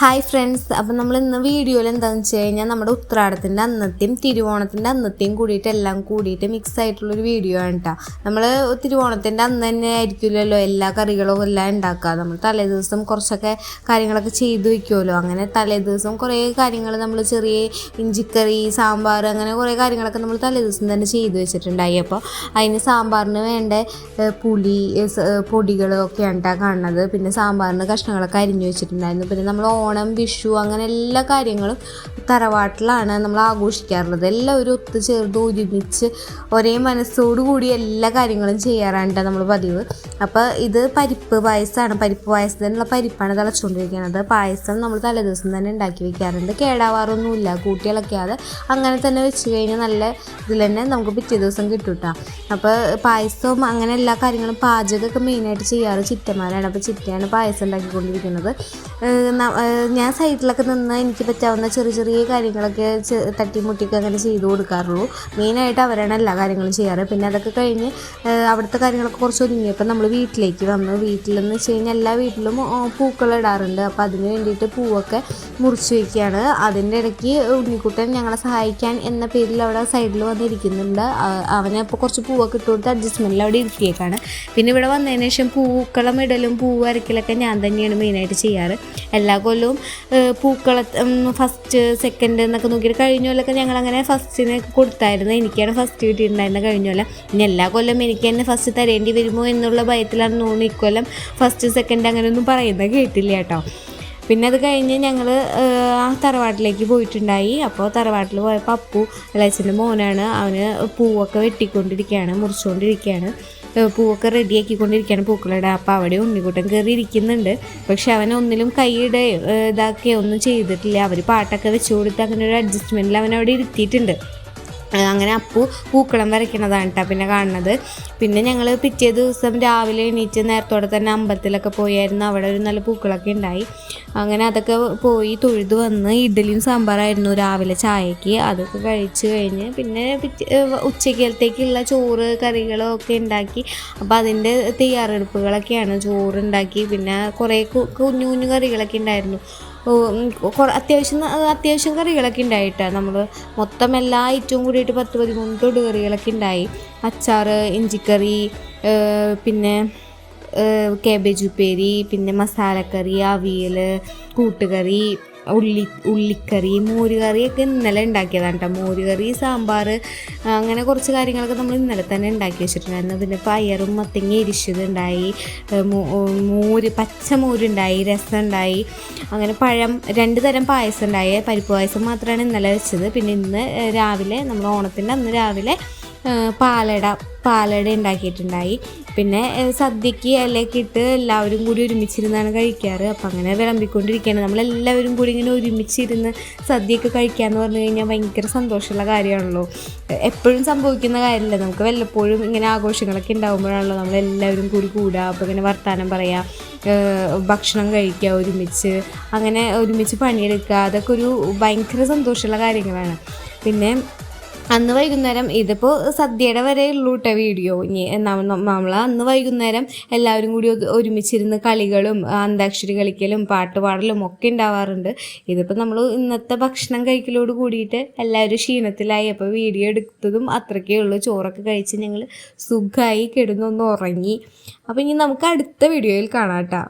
Hi friends അപ്പം നമ്മൾ ഇന്ന് വീഡിയോയിൽ എന്താണെന്ന് വെച്ച് കഴിഞ്ഞാൽ നമ്മുടെ ഉത്രാടത്തിന്റെ അന്നത്തെയും തിരുവോണത്തിന്റെ അന്നത്തെയും കൂടിയിട്ട് എല്ലാം കൂടിയിട്ട് മിക്സ് ആയിട്ടുള്ളൊരു വീഡിയോ ആണ് കേട്ടോ നമ്മൾ തിരുവോണത്തിന്റെ അന്ന് തന്നെ ആയിരിക്കില്ലല്ലോ എല്ലാ കറികളും എല്ലാം ഉണ്ടാക്കുക. നമ്മൾ തലേ ദിവസം കുറച്ചൊക്കെ കാര്യങ്ങളൊക്കെ ചെയ്ത് വയ്ക്കുമല്ലോ അങ്ങനെ തലേ ദിവസം കുറേ കാര്യങ്ങൾ നമ്മൾ ചെറിയ ഇഞ്ചിക്കറി സാമ്പാർ അങ്ങനെ കുറേ കാര്യങ്ങളൊക്കെ നമ്മൾ തലേ ദിവസം തന്നെ ചെയ്ത് വെച്ചിട്ടുണ്ടായി. അപ്പോൾ അതിന് സാമ്പാറിന് വേണ്ട പുളി പൊടികളൊക്കെയാണ് കേട്ടോ കാണുന്നത്. പിന്നെ സാമ്പാറിന് കഷ്ണങ്ങളൊക്കെ അരിഞ്ഞു വെച്ചിട്ടുണ്ടായിരുന്നു. പിന്നെ നമ്മൾ ഓണം വിഷു അങ്ങനെ എല്ലാ കാര്യങ്ങളും തറവാട്ടിലാണ് നമ്മൾ ആഘോഷിക്കാറുള്ളത്. എല്ലാവരും ഒത്തുചേർന്ന് ഒരുമിച്ച് ഒരേ മനസ്സോടു കൂടി എല്ലാ കാര്യങ്ങളും ചെയ്യാറാണ് നമ്മൾ പതിവ്. അപ്പോൾ ഇത് പരിപ്പ് പായസമാണ് പരിപ്പ് പായസത്തിനുള്ള പരിപ്പാണ് തിളച്ചുകൊണ്ടിരിക്കുന്നത് പായസം നമ്മൾ തലേദിവസം തന്നെ ഉണ്ടാക്കി വെക്കാറുണ്ട്. കേടാവാറൊന്നുമില്ല. കൂട്ടി ഇളക്കാതെ അങ്ങനെ തന്നെ വെച്ച് കഴിഞ്ഞാൽ നല്ല ഇതിൽ തന്നെ നമുക്ക് പിറ്റേ ദിവസം കിട്ടും കേട്ടോ അപ്പോൾ പായസവും അങ്ങനെ എല്ലാ കാര്യങ്ങളും പാചകമൊക്കെ മെയിനായിട്ട് ചെയ്യാറ് ചിറ്റന്മാരാണ്. അപ്പോൾ ചിറ്റയാണ് പായസം ഉണ്ടാക്കിക്കൊണ്ടിരിക്കുന്നത്. ഞാൻ സൈഡിലൊക്കെ നിന്ന് എനിക്ക് പറ്റാവുന്ന ചെറിയ ചെറിയ കാര്യങ്ങളൊക്കെ തട്ടിമുട്ടിയൊക്കെ അങ്ങനെ ചെയ്തു കൊടുക്കാറുള്ളൂ. മെയിനായിട്ട് അവരാണ് എല്ലാ കാര്യങ്ങളും ചെയ്യാറ്. പിന്നെ അതൊക്കെ കഴിഞ്ഞ് അവിടുത്തെ കാര്യങ്ങളൊക്കെ കുറച്ച് ഒതുങ്ങിയപ്പോൾ നമ്മൾ വീട്ടിലേക്ക് വന്നു. വീട്ടിലെന്ന് വെച്ച് കഴിഞ്ഞാൽ എല്ലാ വീട്ടിലും പൂക്കൾ ഇടാറുണ്ട്. അപ്പോൾ അതിന് വേണ്ടിയിട്ട് പൂവൊക്കെ മുറിച്ച് വയ്ക്കുകയാണ്. അതിന്റെ ഇടയ്ക്ക് ഉണ്ണിക്കുട്ടൻ ഞങ്ങളെ സഹായിക്കാൻ എന്ന പേരിൽ അവിടെ സൈഡിൽ വന്നിരിക്കുന്നുണ്ട്. അവനെ കുറച്ച് പൂവൊക്കെ ഇട്ട് കൊടുത്ത് അഡ്ജസ്റ്റ്മെന്റിൽ അവിടെ ഇരുത്തിയേക്കാണ് പിന്നെ ഇവിടെ വന്നതിന് ശേഷം പൂക്കളം ഇടലും പൂ വരയ്ക്കലൊക്കെ ഞാൻ തന്നെയാണ് മെയിനായിട്ട് ചെയ്യാറ്. എല്ലാ കൊല്ലവും ഏഹ്, പൂക്കള ഫസ്റ്റ് സെക്കൻഡ് എന്നൊക്കെ നോക്കിയിട്ട് കഴിഞ്ഞ കൊല്ലമൊക്കെ ഞങ്ങളങ്ങനെ ഫസ്റ്റിന് കൊടുത്തായിരുന്നു. എനിക്കാണ് ഫസ്റ്റ് കിട്ടിയിട്ടുണ്ടായിരുന്നത് കഴിഞ്ഞ കൊല്ലം. ഇനി എല്ലാ കൊല്ലം എനിക്ക് തന്നെ ഫസ്റ്റ് തരേണ്ടി വരുമോ എന്നുള്ള ഭയത്തിലാണ് തോന്നുന്നു ഇക്കൊല്ലം. ഫസ്റ്റ് സെക്കൻഡ് അങ്ങനെയൊന്നും പറയുന്നത് കേട്ടില്ല കേട്ടോ. പിന്നെ അത് കഴിഞ്ഞ് ഞങ്ങൾ ആ തറവാട്ടിലേക്ക് പോയിട്ടുണ്ടായി. അപ്പോൾ തറവാട്ടിൽ പോയപ്പോൾ അപ്പു അലച്ചന്റെ മോനാണ്. അവന് പൂവൊക്കെ വെട്ടിക്കൊണ്ടിരിക്കുകയാണ് മുറിച്ചുകൊണ്ടിരിക്കുകയാണ് പൂവൊക്കെ റെഡിയാക്കിക്കൊണ്ടിരിക്കുകയാണ് പൂക്കളിടാൻ അപ്പോൾ അവിടെ ഉണ്ണിക്കുട്ടൻ കയറി ഇരിക്കുന്നുണ്ട് പക്ഷെ അവൻ ഒന്നിലും കൈയുടെ ഇതാക്കുകയോ ഒന്നും ചെയ്തിട്ടില്ല. അവർ പാട്ടൊക്കെ വെച്ച് കൊടുത്ത് അങ്ങനെ ഒരു അഡ്ജസ്റ്റ്മെന്റിൽ അവൻ അവിടെ ഇരുത്തിയിട്ടുണ്ട്. അങ്ങനെ അപ്പു പൂക്കളം വരയ്ക്കണതാണ് കേട്ടോ പിന്നെ കാണുന്നത്. പിന്നെ ഞങ്ങൾ പിറ്റേ ദിവസം രാവിലെ എണീറ്റ് നേരത്തോടെ തന്നെ അമ്പലത്തിലൊക്കെ പോയായിരുന്നു. അവിടെ ഒരു നല്ല പൂക്കളൊക്കെ ഉണ്ടായി. അങ്ങനെ അതൊക്കെ പോയി തൊഴുതു വന്ന് ഇഡ്ഡലിയും സാമ്പാറായിരുന്നു രാവിലെ ചായക്ക്. അതൊക്കെ കഴിച്ചു കഴിഞ്ഞ് പിന്നെ ഉച്ചക്കലത്തേക്കുള്ള ചോറ് കറികളും ഒക്കെ ഉണ്ടാക്കി. അപ്പോൾ അതിന്റെ തയ്യാറെടുപ്പുകളൊക്കെയാണ് ചോറ് ഉണ്ടാക്കി പിന്നെ കുറേ കുഞ്ഞു കുഞ്ഞു കറികളൊക്കെ ഉണ്ടായിരുന്നു. അത്യാവശ്യം അത്യാവശ്യം കറികളൊക്കെ ഉണ്ടായിട്ട്. നമ്മൾ മൊത്തം എല്ലാ ഐറ്റവും കൂടിയിട്ട് പത്ത് പതിമൂന്ന് തൊട്ട് കറികളൊക്കെ ഉണ്ടായി. അച്ചാർ ഇഞ്ചിക്കറി പിന്നെ കാബേജ് ഉപ്പേരി പിന്നെ മസാലക്കറി അവിയൽ കൂട്ടുകറി ഉള്ളി ഉള്ളിക്കറി മോരുകറിയൊക്കെ ഇന്നലെ ഉണ്ടാക്കിയതാണ് കേട്ടോ മോരുകറി സാമ്പാർ അങ്ങനെ കുറച്ച് കാര്യങ്ങളൊക്കെ നമ്മൾ ഇന്നലെ തന്നെ ഉണ്ടാക്കി വെച്ചിട്ടുണ്ടായിരുന്നു. പിന്നെ പയറും മത്തങ്ങ ഇരിച്ചതുണ്ടായി മോര് പച്ച മോരുണ്ടായി രസം ഉണ്ടായി. അങ്ങനെ പഴം രണ്ട് തരം പായസം ഉണ്ടായി. പരിപ്പ് പായസം മാത്രമാണ് ഇന്നലെ വെച്ചത്. പിന്നെ ഇന്ന് രാവിലെ നമ്മൾ ഓണത്തിന്റെ അന്ന് രാവിലെ പാലട പാലട ഉണ്ടാക്കിയിട്ടുണ്ടായി. പിന്നെ സദ്യക്ക് ഇലയൊക്കെ ഇട്ട് എല്ലാവരും കൂടി ഒരുമിച്ചിരുന്നാണ് കഴിക്കാറ്. അപ്പം അങ്ങനെ വിളമ്പിക്കൊണ്ടിരിക്കുകയാണ്. നമ്മളെല്ലാവരും കൂടി ഇങ്ങനെ ഒരുമിച്ചിരുന്ന് സദ്യയൊക്കെ കഴിക്കുക എന്ന് പറഞ്ഞു കഴിഞ്ഞാൽ ഭയങ്കര സന്തോഷമുള്ള കാര്യമാണല്ലോ. എപ്പോഴും സംഭവിക്കുന്ന കാര്യമല്ല. നമുക്ക് വല്ലപ്പോഴും ഇങ്ങനെ ആഘോഷങ്ങളൊക്കെ ഉണ്ടാകുമ്പോഴാണല്ലോ നമ്മളെല്ലാവരും കൂടി കൂടുക അപ്പോൾ ഇങ്ങനെ വർത്തമാനം പറയാം ഭക്ഷണം കഴിക്കുക ഒരുമിച്ച് അങ്ങനെ ഒരുമിച്ച് പണിയെടുക്കുക അതൊക്കെ ഒരു ഭയങ്കര സന്തോഷമുള്ള കാര്യങ്ങളാണ്. പിന്നെ അന്ന് വൈകുന്നേരം ഇതിപ്പോൾ സദ്യയുടെ വരെ ഉള്ളൂ കേട്ടോ വീഡിയോ. ഇനി നമ്മൾ അന്ന് വൈകുന്നേരം എല്ലാവരും കൂടി ഒരു- ഒരുമിച്ചിരുന്ന് കളികളും അന്താക്ഷരി കളിക്കലും പാട്ട് പാടലും ഒക്കെ ഉണ്ടാവാറുണ്ട്. ഇതിപ്പോൾ നമ്മൾ ഇന്നത്തെ ഭക്ഷണം കഴിക്കലോട് കൂടിയിട്ട് എല്ലാവരും ക്ഷീണത്തിലായി. അപ്പോൾ വീഡിയോ എടുത്തതും അത്രയ്ക്കേ ഉള്ളൂ. ചോറൊക്കെ കഴിച്ച് ഞങ്ങൾ സുഖമായി കിടന്നൊന്ന് ഉറങ്ങി. അപ്പോൾ ഇനി നമുക്ക് അടുത്ത വീഡിയോയിൽ കാണാം കേട്ടോ